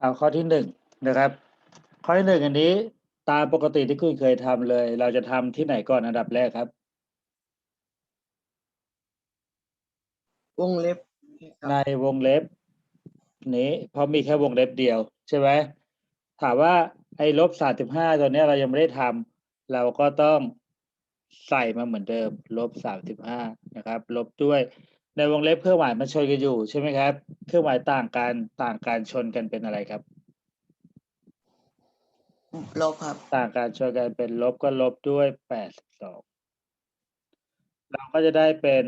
เอาข้อที่หนึ่งนะครับ ข้อที่หนึ่งอันนี้ ตามปกติที่คุณเคยทำเลย เราจะทำที่ไหนก่อนอันดับแรกครับ วงเล็บในวงเล็บ นี้เพราะมีแค่วงเล็บเดียว ใช่ไหมถามว่าไอ้ลบสามสิบห้าตัวเนี้ยเรายังไม่ได้ทำเราก็ต้องใส่มาเหมือนเดิม ลบสามสิบห้านะครับ ลบด้วย ในวงเล็บเครื่องหมายมันชนกันอยู่ใช่ไหมครับ เครื่องหมายต่างกันต่างการชนกันเป็นอะไรครับ ลบครับ ต่างการชนกันเป็นลบก็ลบด้วยแปดสิบสองเราก็จะได้เป็น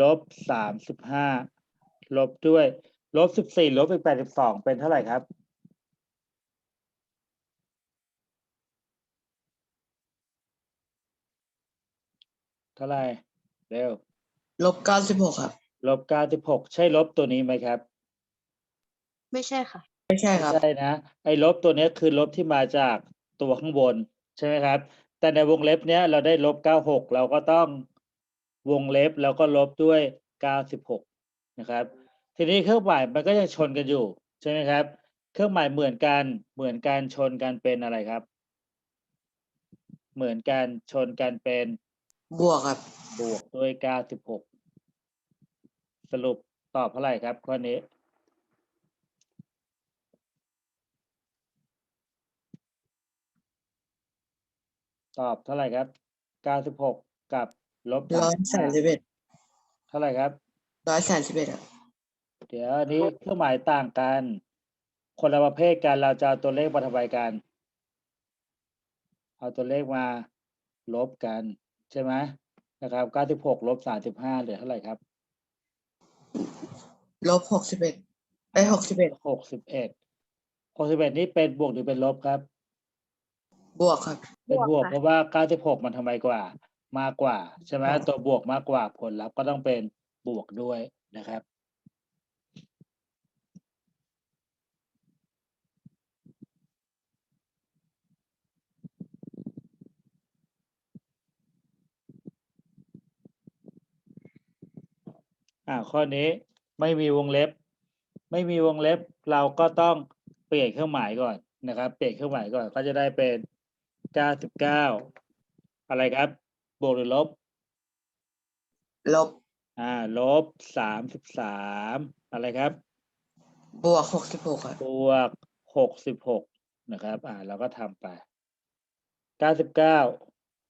ลบสามสิบห้าลบด้วยลบสิบสี่ลบอีกแปดสิบสองเป็นเท่าไหร่ครับเท่าไหร่เร็ว ลบเก้าสิบหกครับ ลบเก้าสิบหกใช่ลบตัวนี้ไหมครับ ไม่ใช่ค่ะ ไม่ใช่ครับ ใช่นะ ไอ้ลบตัวเนี้ยคือลบที่มาจากตัวข้างบนใช่ไหมครับ แต่ในวงเล็บเนี้ยเราได้ลบเก้าหกเราก็ต้องวงเล็บแล้วก็ลบด้วยเก้าสิบหกนะครับ ทีนี้เครื่องหมายมันก็ยังชนกันอยู่ใช่ไหมครับ เครื่องหมายเหมือนกันเหมือนกันชนกันเป็นอะไรครับ เหมือนกันชนกันเป็นบวกครับ บวกด้วยเก้าสิบหก สรุปตอบเท่าไหร่ครับข้อนี้ตอบเท่าไหร่ครับเก้าสิบหกกับลบร้อยสามสิบเอ็ดเท่าไหร่ครับร้อยสามสิบเอ็ดครับเดี๋ยวอันนี้เครื่องหมายต่างกัน คนละประเภทกันเราจะเอาตัวเลขมาทำไมกัน เอาตัวเลขมาลบกัน ใช่ไหมนะครับเก้าสิบหกลบสามสิบห้าเหลือเท่าไหร่ครับ ลบหกสิบเอ็ดไอ้หกสิบเอ็ดหกสิบเอ็ดหกสิบเอ็ดนี้เป็นบวกหรือเป็นลบครับ บวกครับ เป็นบบววกกค่ะเพราะว่าเก้าสิบหกมันทำไมกว่า มากกว่า ใช่ไหมครับตัวบวกมากกว่าผลลัพธ์ก็ต้องเป็นบวกด้วยนะครับ อ่าข้อนี้ไม่มีวงเล็บ ไม่มีวงเล็บ เราก็ต้องเปลี่ยนเครื่องหมายก่อนนะครับ เปลี่ยนเครื่องหมายก่อนก็จะได้เป็นเก้าสิบเก้าอะไรครับ บวกหรือลบ ลบ อ่า ลบสามสิบสามอะไรครับ บวกหกสิบหกครับบวกหกสิบหกนะครับ อ่า เราก็ทำไปเก้าสิบเก้า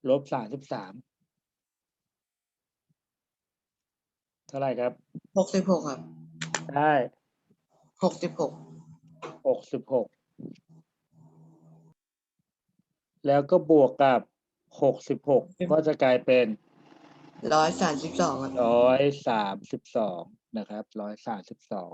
ลบสามสิบสาม เท่าไหร่ครับหกสิบหกครับได้หกสิบหกหกสิบหกแล้วก็บวกกับหกสิบหกก็จะกลายเป็นร้อยสามสิบสองครับร้อยสามสิบสองนะครับร้อยสามสิบสอง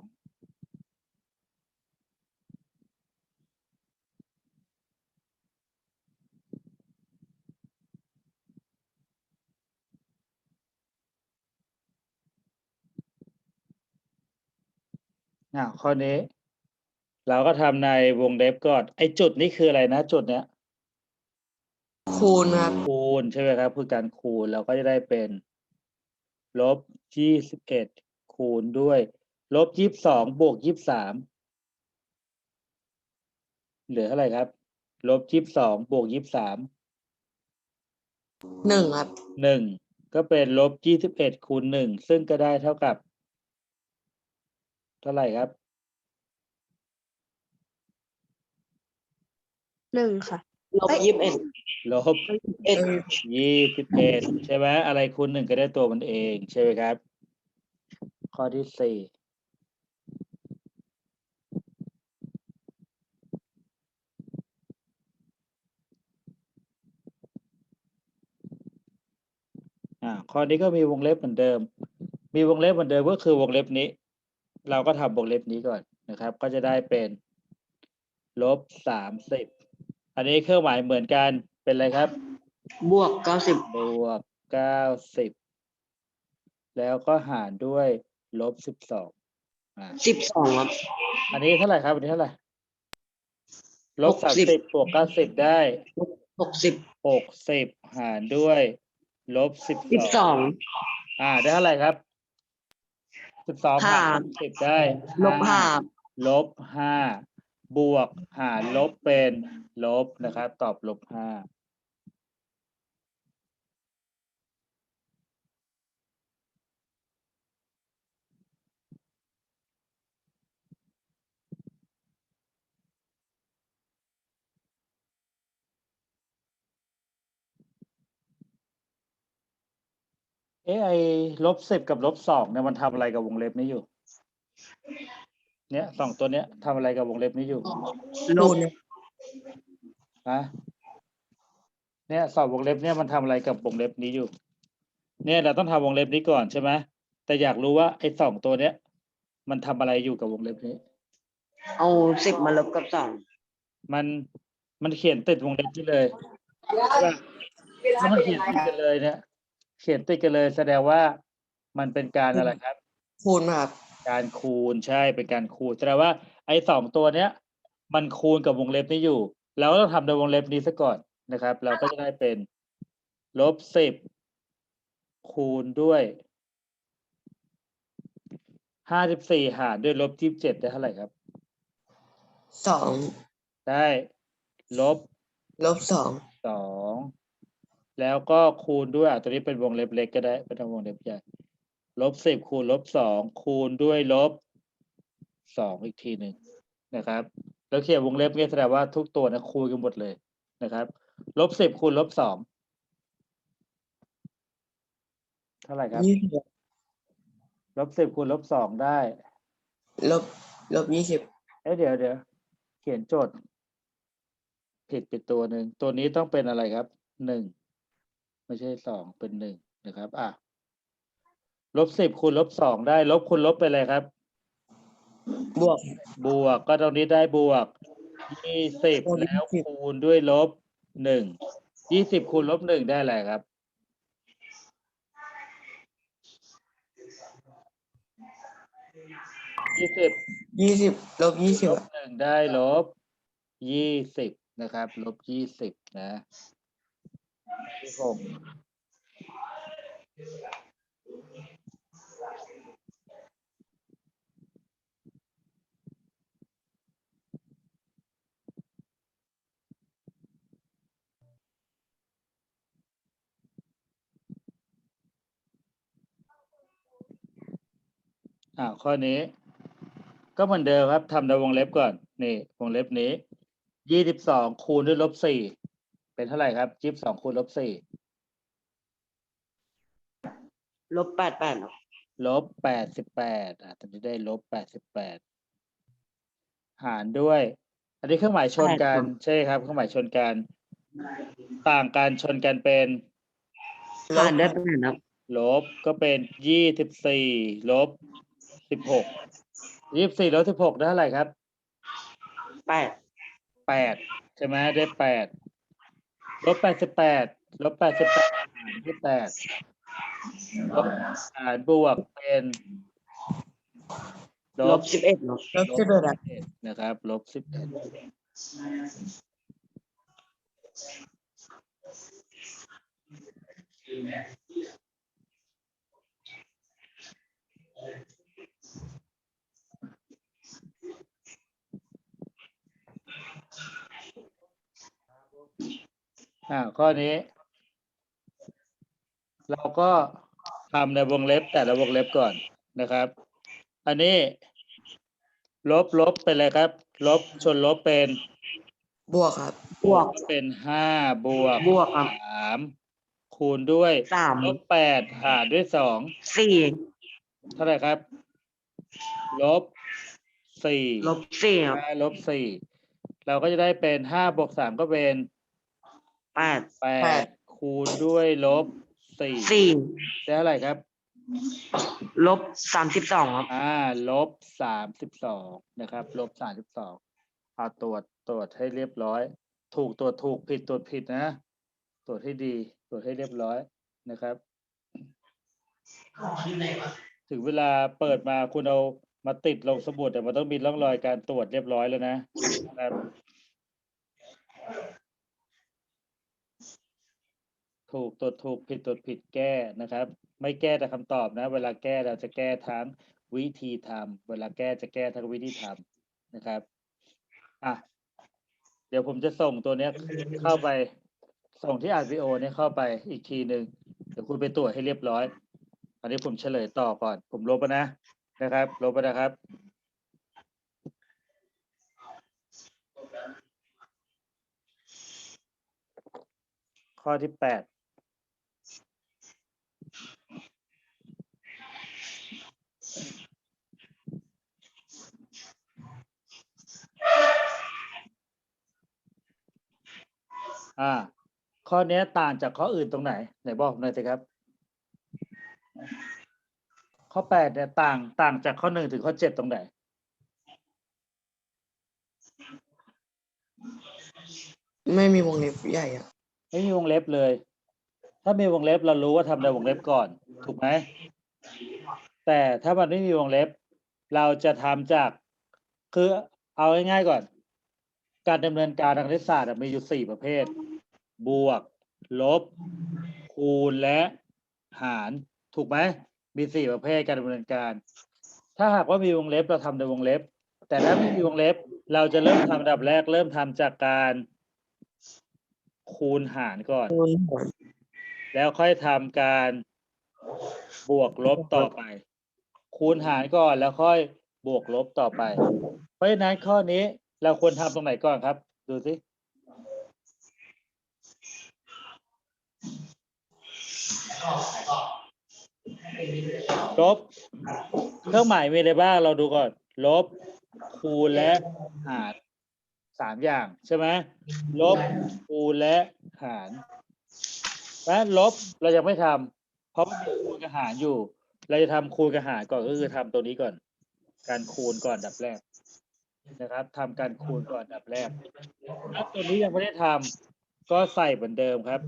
อ่าข้อนี้ เราก็ทำในวงเล็บก่อน ไอ้จุดนี้คืออะไรนะ จุดเนี้ย คูณครับ คูณใช่ไหมครับคือการคูณเราก็จะได้เป็นลบยี่สิบเอ็ดคูณด้วยลบยี่สิบสองบวกยี่สิบสามเหลือเท่าไหร่ครับลบยี่สิบสองบวกยี่สิบสามหนึ่งครับ หนึ่งก็เป็นลบยี่สิบเอ็ดคูณหนึ่งซึ่งก็ได้เท่ากับเท่าไหร่ครับหนึ่งค่ะ ลบยี่สิบเอ็ดลบเอ็ดยี่สิบเอ็ดใช่ไหมอะไรคูณหนึ่งก็ได้ตัวมันเอง ใช่ไหมครับ ข้อที่สี่อ่าข้อนี้ก็มีวงเล็บเหมือนเดิม มีวงเล็บเหมือนเดิมก็คือวงเล็บนี้ เราก็ทำวงเล็บนี้ก่อนนะครับ ก็จะได้เป็นลบสามสิบอันนี้เครื่องหมายเหมือนกันเป็นอะไรครับ บวกเก้าสิบบวกเก้าสิบแล้วก็หารด้วยลบสิบสองอ่าสิบสองครับ อันนี้เท่าไหร่ครับอันนี้เท่าไหร่ลบหสามกสิสิบบบวกเก้าสิบได้หกสิบหกสิบหารด้วยลบสิบสิบสองอ่าได้เท่าไหร่ครับ สิบสองหารห้าสิบได้ลบห้าลบห้าบวกหารลบเป็นลบนะครับ ตอบลบห้า เอะไอลบสิบกับลบสองเนี่ยมันทำอะไรกับวงเล็บนี้อยู่ เนี่ยสองตัวเนี้ยทำอะไรกับวงเล็บนี้อยู่ลบฮะเนี่ยสอบวงเล็บเนี่ยมันทำอะไรกับวงเล็บนี้อยู่ เนี่ยเราต้องทำวงเล็บนี้ก่อนใช่ไหมแต่อยากรู้ว่าไอ้สองตัวเนี้ย มันทำอะไรอยู่กับวงเล็บนี้ เอาสิบมาลบกับสองมันมันเขียนติดวงเล็บนี่เลยว่าถ้ามันเขียนติดกันเลยเนี่ย เขียนติดกันเลยแสดงว่ามันเป็นการอะไรครับ คูณมาครับการคูณใช่เป็นการคูณแสดงว่าไอ้สองตัวเนี้ย มันคูณกับวงเล็บนี้อยู่ เราก็ต้องทำในวงเล็บนี้ซะก่อนนะครับ เราก็จะได้เป็นลบสิบคูณด้วยห้าสิบสี่หารด้วยลบยี่สิบเจ็ดได้เท่าไหร่ครับ สองได้ลบลบสองสอง แล้วก็คูณด้วยอะตัวนี้เป็นวงเล็บเล็กก็ได้ไม่ต้องวงเล็บใหญ่ลบสิบคูณลบสองคูณด้วยลบสองอีกทีหนึ่งนะครับ แล้วเขียนวงเล็บเนี่ยแสดงว่าทุกตัวนะคูณกันหมดเลยนะครับลบสิบคูณลบสองเท่าไหร่ครับยี่สิบลบสิบคูณลบสองได้ ลบลบยี่สิบเอ้ยเดี๋ยวเดี๋ยวเขียนโจทย์ ผิดไปตัวหนึ่งตัวนี้ต้องเป็นอะไรครับหนึ่ง ไม่ใช่สองเป็นหนึ่งนะครับ อะลบสิบคูณลบสองได้ ลบคูณลบไปเลยครับ บวก บวกก็ตรงนี้ได้บวกยี่สิบลบแล้ว20คูณด้วยลบหนึ่งยี่สิบคูณลบหนึ่งได้อะไรครับ ยี่สิบยี่สิบลบยี่สิบลบหนึ่งได้ลบยี่สิบนะครับ ลบยี่สิบนะ ที่หกอ่าข้อนี้ ก็เหมือนเดิมครับทำในวงเล็บก่อน นี่ วงเล็บนี้ยี่สิบสองคูณด้วยลบสี่ เป็นเท่าไหร่ครับยี่สิบสองคูณลบสี่ลบแปดแปดครับลบแปดสิบแปดอะตอนนี้ได้ลบแปดสิบแปดหารด้วย อันนี้เครื่องหมายชนกันใช่ครับ เครื่องหมายชนกัน ต่างกันชนกันเป็นหารได้แปดครับลบก็เป็นยี่สิบสี่ลบสิบหกยี่สิบสี่ลบสิบหกได้เท่าไหร่ครับแปดแปดใช่ไหมได้แปด ลบแปดสิบแปดลบแปดสิบแปดหารด้วยแปดลบหารบวกเป็นลลบบสิบเอ็ดครับลบสิบเอ็ดอะเอ็ดนะครับลบสิบเอ็ด อ่าข้อนี้ เราก็ทำในวงเล็บแต่ละวงเล็บก่อนนะครับ อันนี้ ลบลบเป็นอะไรครับ ลบชนลบเป็นบวกครับ บวกเป็นห้าบวกบวกครับ สามคูณด้วยสาม ลบแปดหารด้วยสองสี่เท่าไหร่ครับ ลบสี่ลบสี่ครับห้าลบสี่เราก็จะได้เป็นห้าบวกสามก็เป็น แปด แปแปด ดคูณด้วยลบสี่สี่ได้เท่าไหร่ครับ ลบสามสิบสองครับอ่า ลบสามสิบสองนะครับ ลบสามสิบสองเอาตรวจตรวจให้เรียบร้อย ถูกตรวจถูกผิดตรวจผิดนะ ตรวจให้ดี ตรวจให้เรียบร้อยนะครับ ถึงเวลาเปิดมาคุณเอามาติดลงสมุดแต่มันต้องมีร่องรอยการตรวจเรียบร้อยแล้วนะนะครับ ถูกตรวจถูกผิดตรวจผิดแก้นะครับ ไม่แก้แต่คำตอบนะ เวลาแก้เราจะแก้ทั้งวิธีทำเวลาแก้จะแก้ทั้งวิธีทนะครับอะเดี๋ยวผมจะส่งตัวเนี้ยเข้าไปส่งที่ RPO เนี่ยเข้าไปอีกทีหนึ่งเดี๋ยวคุณไปตรวจให้เรียบร้อย อันนี้ผมเฉลยต่อก่อน ผมลบไปนะนะครับลบไปนะครับข้อที่แปด อ่า ข้อเนี้ยต่างจากข้ออื่นตรงไหนไหนบอกผมหน่อยสิครับ ข้อแปดเนี่ยต่างต่างจากข้อหนึ่งถึงข้อเจ็ดตรงไหนไม่มีวงเล็บใหญ่อะไม่มีวงเล็บเลย ถ้ามีวงเล็บเรารู้ว่าทำในวงเล็บก่อน ถูกไหม แต่ถ้ามันไม่มีวงเล็บ เราจะทำจาก คือเอาง่ายๆก่อน การดำเนินการทางคณิตศาสตร์อะมีอยู่สี่ประเภท บวก ลบ คูณและหารถูกไหมมีสี่ประเภทการดำเนินการ ถ้าหากว่ามีวงเล็บเราทำในวงเล็บ แต่ถ้าไม่มีวงเล็บ เราจะเริ่มทำอันดับแรก เริ่มทำจากการคูณหารก่อนคูณหารแล้วค่อยทำการบวกลบต่อไป คูณหารก่อนแล้วค่อยบวกลบต่อไป เพราะฉะนั้นข้อนี้เราควรทำตรงไหนก่อนครับ ดูสิ ลบ เครื่องหมายมีอะไรบ้างเราดูก่อน ลบ คูณและหารสามอย่างใช่ไหมลบ คูณและหารและลบเรายังไม่ทำเพราะมันมีคูณกับหารอยู่ เราจะทำคูณกับหารก่อนก็คือทำตัวนี้ก่อน การคูณก่อนดับแรกนะครับทำการคูณก่อนอันดับแรกถ้าตัวนี้ยังไม่ได้ทำก็ใส่เหมือนเดิมครับ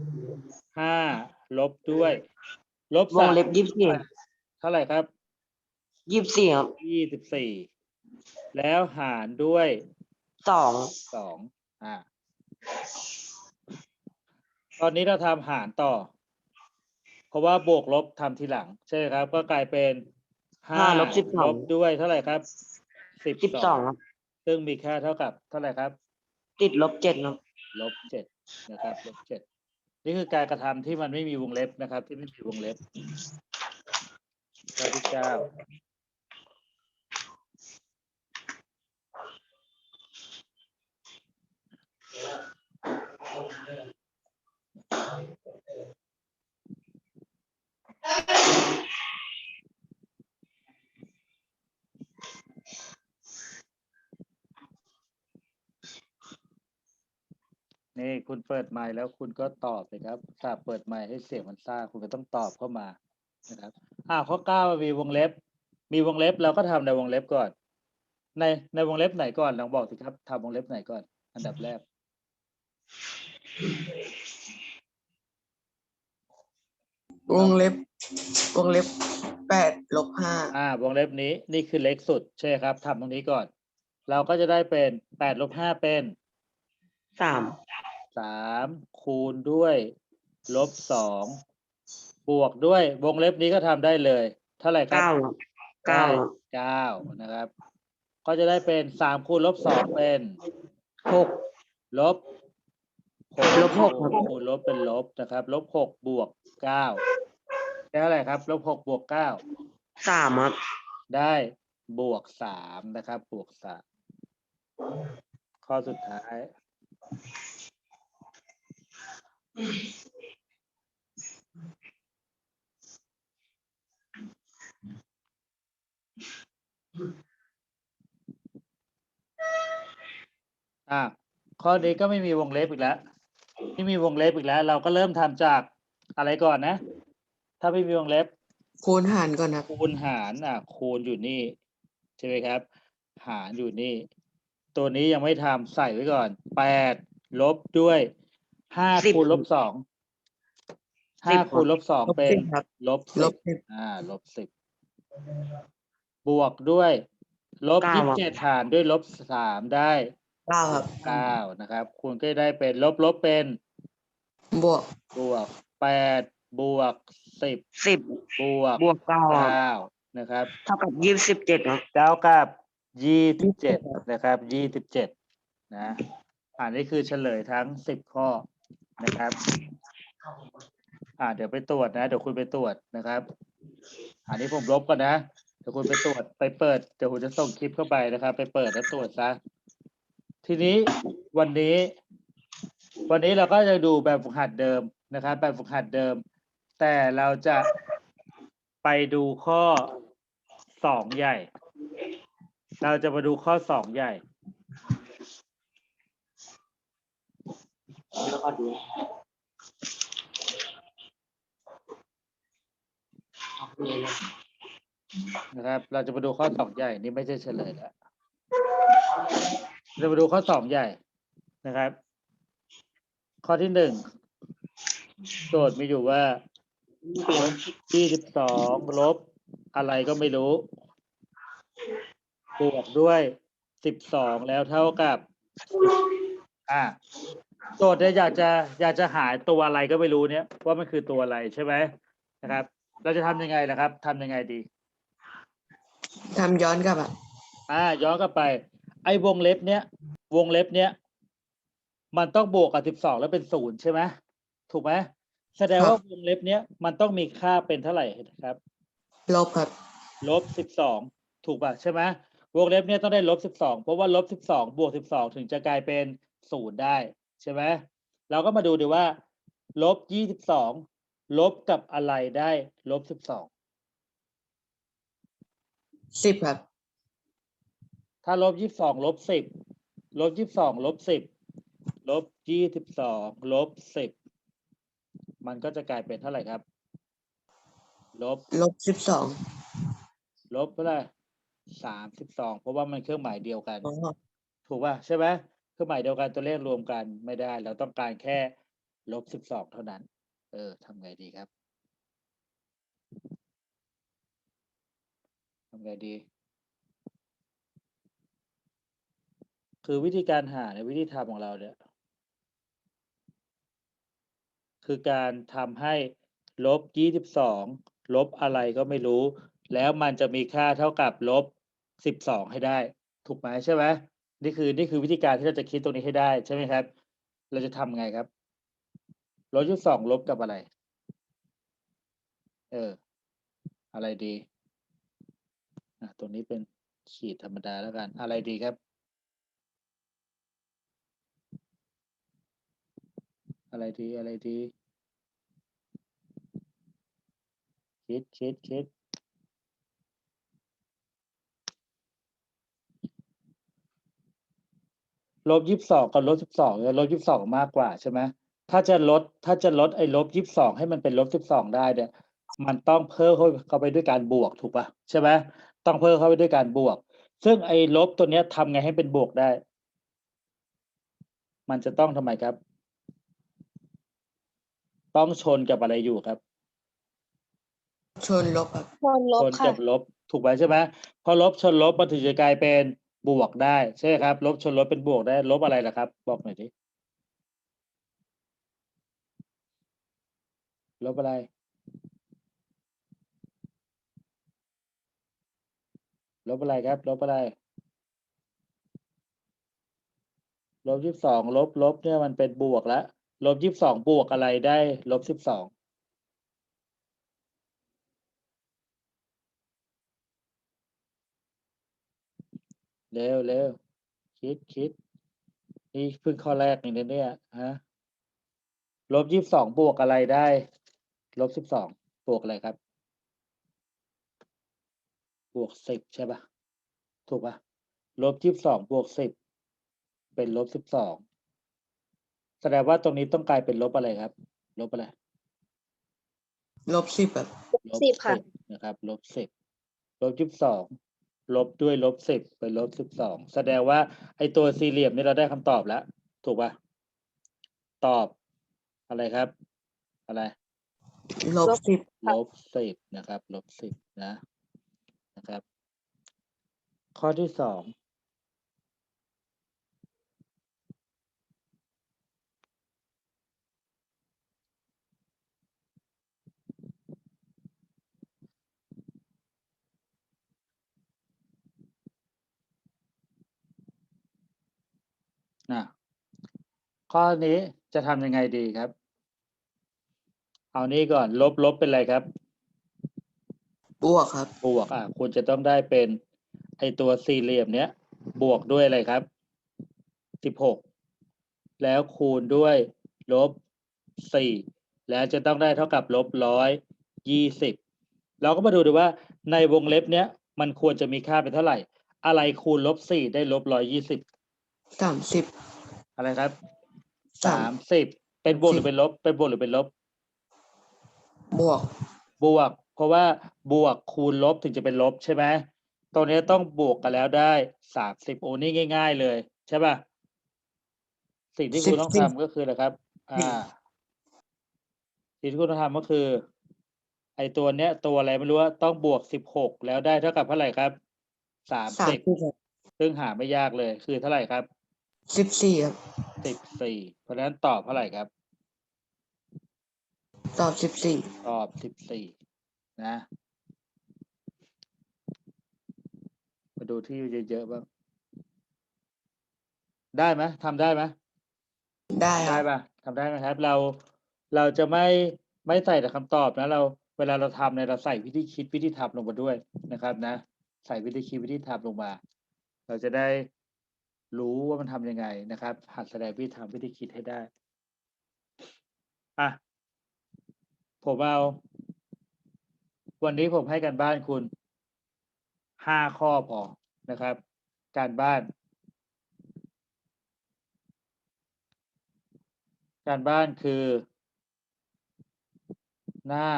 ห้า ลบด้วย ลบวสางมเล็บยี่สิบสี่เท่าไหร่ครับยี่สิบสี่ครับยี่สิบสี่แล้วหารด้วยสองสองอ่า ตอนนี้เราทำหารต่อ เพราะว่าบวกลบทำทีหลัง ใช่ไหมครับ ก็กลายเป็นห้าห้าลบสิบสลองบด้วยเท่าไหร่ครับสิบสิบสองครับซึ่งมีค่าเท่ากับ เท่าไหร่ครับ ติดลบเจ็ดครับลบเจ็ดนะครับลบเจ็ด นี่คือการกระทำที่มันไม่มีวงเล็บนะครับ ที่ไม่มีวงเล็บข้อที่เก้า นี่คุณเปิดไมค์แล้วคุณก็ตอบเลยครับถ้าเปิดไมค์ให้เสียงมันซ่าคุณก็ต้องตอบเข้ามานะครับอ่าข้อเก้ามันมีวงเล็บ มีวงเล็บเราก็ทำในวงเล็บก่อน ในในวงเล็บไหนก่อนลองบอกสิครับทำวงเล็บไหนก่อน อันดับแรก วงเล็บ วงเล็บแปดลบห้าอ่าวงเล็บนี้นี่คือเล็กสุดใช่ครับทำตรงนี้ก่อน เราก็จะได้เป็นแปดลบห้าเป็นสาม สามคูณด้วย ลบสองบวกด้วยวงเล็บนี้ก็ทำได้เลย เท่าไหร่ครับเก้าครับเก้าครับเก้านะครับ ก็จะได้เป็นสามคูณลบสองเป็นหกลบลบหกครับคูณลบเป็นลบนะครับ ลบหกบวกเก้าได้เท่าไหร่ครับ ลบหกบวกเก้าสามครับ ได้บวกสามนะครับ บวกสามข้อสุดท้าย อะข้อนี้ก็ไม่มีวงเล็บอีกแล้วไม่มีวงเล็บอีกแล้ว เราก็เริ่มทำจากอะไรก่อนนะ ถ้าไม่มีวงเล็บ คูณหารก่อนครับคูณหารอะ คูณอยู่นี่ ใช่ไหมครับ หารอยู่นี่ ตัวนี้ยังไม่ทำใส่ไว้ก่อนแปดลบด้วย ห้าสิบคูณลบสองห้าสิบคูณลบสองลบเป็นสิบครับลบลสิบบสิบอ่าลบสิบบวกด้วย ลบเก้ายี่สิครับบเจ็ดหารด้วยลบสามได้เก้าครับเก้านะครับคูณก็ได้เป็นลบลบเป็นบวกบวกแปดบวกสิบสิบบวกบวกเก้าครับเก้านะครับ เท่ากับยี่สิบเจ็ดครับเก้ากับยี่สิบเจ็ด27นะครับยี่สิบเจ็ดนะอันนี้คือเฉลยทั้งสิบข้อ นะครับ อ่า เดี๋ยวไปตรวจนะ เดี๋ยวคุณไปตรวจนะครับ อันนี้ผมลบก่อนนะ เดี๋ยวคุณไปตรวจไปเปิด เดี๋ยวผมจะส่งคลิปเข้าไปนะครับ ไปเปิดแล้วตรวจซะ ทีนี้วันนี้ วันนี้เราก็จะดูแบบฝึกหัดเดิมนะครับ แบบฝึกหัดเดิม แต่เราจะไปดูข้อสองใหญ่ เราจะมาดูข้อสองใหญ่ แล้วก็ดูนะครับ เราจะมาดูข้อสองใหญ่นี่ไม่ใช่เฉลยแล้วเรามาดูข้อสองใหญ่นะครับ ข้อที่หนึ่งโจทย์มีอยู่ว่ายี่สิบสองลบอะไรก็ไม่รู้ บวกด้วยสิบสองแล้วเท่ากับ อ่า โจทย์เนี่ยอยากจะอยากจะหาตัวอะไรก็ไม่รู้เนี่ยว่ามันคือตัวอะไรใช่ไหมนะครับ เราจะทำยังไงล่ะครับทำยังไงดี ทำย้อนกลับอะ อ่าย้อนกลับไป ไอ้วงเล็บเนี้ยวงเล็บเนี้ยมันต้องบวกกับสิบสองแล้วเป็นศูนย์ใช่ไหมถูกไหมแสดงว่าครับ วงเล็บเนี้ยมันต้องมีค่าเป็นเท่าไหร่ครับ ลบครับ ลบสิบสองถูกป่ะใช่ไหมวงเล็บเนี้ยต้องได้ลบสิบสองเพราะว่าลบสิบสองบวกสิบสองถึงจะกลายเป็นศูนย์ได้ ใช่ไหมเราก็มาดูดีว่าลบยี่สิบสองลบกับอะไรได้ลบสิบสองสิบครับ ถ้าลบยี่สิบสองลบสิบลบยี่สิบสองลบสิบลบยี่สิบสองลบสิบมันก็จะกลายเป็นเท่าไหร่ครับ ลบลบสิบสองลบเท่าไหร่สามสิบสองเพราะว่ามันเครื่องหมายเดียวกันอ๋อถูกป่ะใช่ไหม เครื่องหมายเดียวกันตัวเลขรวมกันไม่ได้ เราต้องการแค่ลบสิบสองเท่านั้น เออทำไงดีครับทำไงดี คือวิธีการหาในวิธีทำของเราเนี่ย คือการทำให้ลบยี่สิบสองลบอะไรก็ไม่รู้ แล้วมันจะมีค่าเท่ากับลบสิบสองให้ได้ ถูกไหมใช่ไหม นี่คือนี่คือวิธีการที่เราจะคิดตรงนี้ให้ได้ใช่ไหมครับ เราจะทำไงครับลบยี่สิบสองลบกับอะไร เออ อะไรดีอะตรงนี้เป็นขีดธรรมดาแล้วกัน อะไรดีครับ อะไรดีอะไรดี คิดคิดคิด ลบยี่สิบสองกับลบสิบสองเนี่ยลบยี่สิบสองมากกว่าใช่ไหมถ้าจะลดถ้าจะลดไอ้ลบยี่สิบสองให้มันเป็นลบสิบสองได้เนี่ย มันต้องเพิ่มเข้าไปด้วยการบวกถูกปะใช่ไหมต้องเพิ่มเข้าไปด้วยการบวก ซึ่งไอ้ลบตัวเนี้ยทำไงให้เป็นบวกได้ มันจะต้องทำไมครับ ต้องชนกับอะไรอยู่ครับ ชนลบครับชนลบชนค่ะกับลบถูกไหมใช่ไหมพอลบชนลบมันถึงจะกลายเป็น บวกได้ใช่ครับ ลบชนลบเป็นบวกได้ ลบอะไรล่ะครับ บอกหน่อยดิลบอะไร ลบอะไรครับ ลบอะไร ลบยี่สิบสองลบลบเนี่ยมันเป็นบวกแล้วลบยี่สิบสองบวกอะไรได้ ลบสิบสอง เร็วเร็วคิดคิด นี่เพิ่งข้อแรกนี่นะเนี่ยฮะลบยี่สิบสองบวกอะไรได้ ลบสิบสองบวกอะไรครับ บวกสิบใช่ปะถูกปะลบยี่สิบสองบวกสิบเป็นลบสิบสองแสดงว่าตรงนี้ต้องกลายเป็นลบอะไรครับ ลบอะไรลบสิบครับลบสิบค่ะ นะครับ ลบสิบลบยี่สิบสอง ลบด้วยลบสิบไปลบสิบสองแสดงว่าไอตัวสี่เหลี่ยมนี่เราได้คำตอบแล้ว ถูกปะตอบอะไรครับ อะไร ลบสิบลบสิบนะครับ ลบสิบนะนะครับ ข้อที่สอง ข้อนี้จะทำยังไงดีครับ เอานี้ก่อน ลบลบเป็นอะไรครับ บวกครับ บวกอะคุณจะต้องได้เป็น ไอตัวสี่เหลี่ยมเนี้ย บวกด้วยอะไรครับสิบหกแล้วคูณด้วยลบสี่แล้วจะต้องได้เท่ากับลบร้อยยี่สิบเราก็มาดูดูว่าในวงเล็บเนี้ย มันควรจะมีค่าเป็นเท่าไหร่ อะไรคูณลบสี่ได้ลบร้อยยี่สิบ สามสิบอะไรครับสาสามมสิบเป็นบวกหรือสิบเป็นลบ เป็นบวกหรือเป็นลบ บวกบวก เพราะว่าบวกคูณลบถึงจะเป็นลบใช่ไหมตรงนี้ต้องบวกกันแล้วได้สามสิบโอ้นี่ง่าย ๆ เลย ใช่ป่ะ สิ่งที่คุณต้องสิบทำก็คืออะไรครับ อ่า สิ่งที่คุณต้องทำก็คือ ไอตัวเนี้ย ตัวอะไรไม่รู้ว่าต้องบวกสิบหกแล้วได้เท่ากับเท่าไหร่ครับสามสามสิบสิบครับซึ่งหาไม่ยากเลย คือเท่าไหร่ครับ สิบสี่ครับ สิบสี่เพราะฉะนั้นตอบเท่าไหร่ครับ ตอบสิบสี่ตอบสิบสี่นะ มาดูที่เยอะๆบ้างได้ไหมทำได้ไหมได้คได้รับปะทำได้ไหมครับ เราเราจะไม่ไม่ใส่แต่คำตอบนะ เราเวลาเราทำเนี่ยเราใส่วิธีคิดวิธีทำลงมาด้วยนะครับ นะ ใส่วิธีคิดวิธีทำลงมา เราจะได้ รู้ว่ามันทำยังไงนะครับหัดแสดงวิธีทำวิธีคิดให้ได้ อะ ผมเอา วันนี้ผมให้กันบ้านคุณห้าข้อพอนะครับ การบ้าน การบ้านคือ หน้า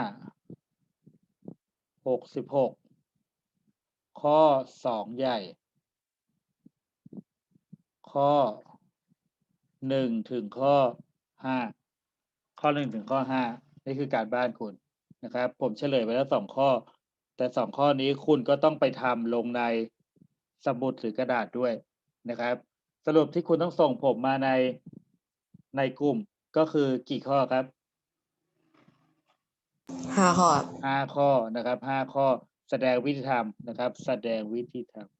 หกสิบหกข้อสองใหญ่ ข้อหนึ่งถึงข้อห้าข้อหนึ่งถึงข้อห้านี่คือการบ้านคุณนะครับ ผมเฉลยไปแล้วสองข้อ แต่สองข้อนี้คุณก็ต้องไปทำลงในสมุดหรือกระดาษด้วยนะครับ สรุปที่คุณต้องส่งผมมาในในกลุ่มก็คือกี่ข้อครับห้าข้อครับห้าข้อนะครับห้าข้อแสดงวิธีทำนะครับ แสดงวิธีทำแส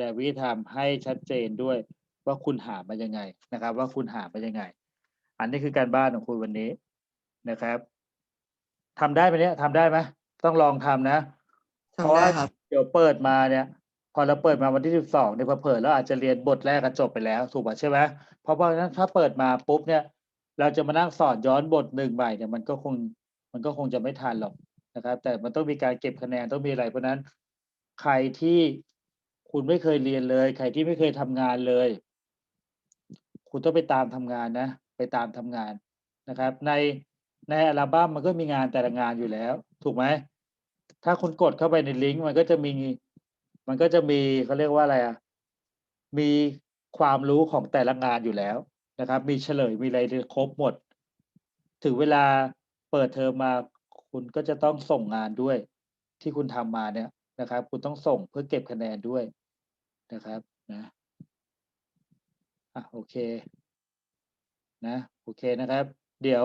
ดงวิธีทำให้ชัดเจนด้วยว่าคุณหามายังไงนะครับ ว่าคุณหามายังไง อันนี้คือการบ้านของคุณวันนี้นะครับทำได้ไหมเนี่ยทำได้ไหมต้องลองทำนะทำได้ครับเดี๋ยวเปิดมาเนี่ย พอเราเปิดมาวันที่สิบสองเนี่ยพอเปิดแล้วอาจจะเรียนบทแรกก็จบไปแล้วถูกป่ะใช่ไหมเพราะเพราะฉะนั้นถ้าเปิดมาปุ๊บเนี่ย เราจะมานั่งสอนย้อนบทหนึ่งใหม่เนี่ยมันก็คงมันก็คงจะไม่ทันหรอกนะครับ แต่มันต้องมีการเก็บคะแนนต้องมีอะไรเพราะฉะนั้น ใครที่ คุณไม่เคยเรียนเลย ใครที่ไม่เคยทำงานเลย คุณต้องไปตามทำงานนะ ไปตามทำงานนะครับ ในในอัลบั้มมันก็มีงานแต่ละงานอยู่แล้ว ถูกไหมถ้าคุณกดเข้าไปในลิงก์มันก็จะมี มันก็จะมีเขาเรียกว่าอะไรอะมีความรู้ของแต่ละงานอยู่แล้วนะครับ มีเฉลยมีอะไรครบหมด ถึงเวลาเปิดเทอมมาคุณก็จะต้องส่งงานด้วย ที่คุณทำมาเนี่ยนะครับ คุณต้องส่งเพื่อเก็บคะแนนด้วย นะครับนะอะโอเคนะโอเคนะครับ เดี๋ยว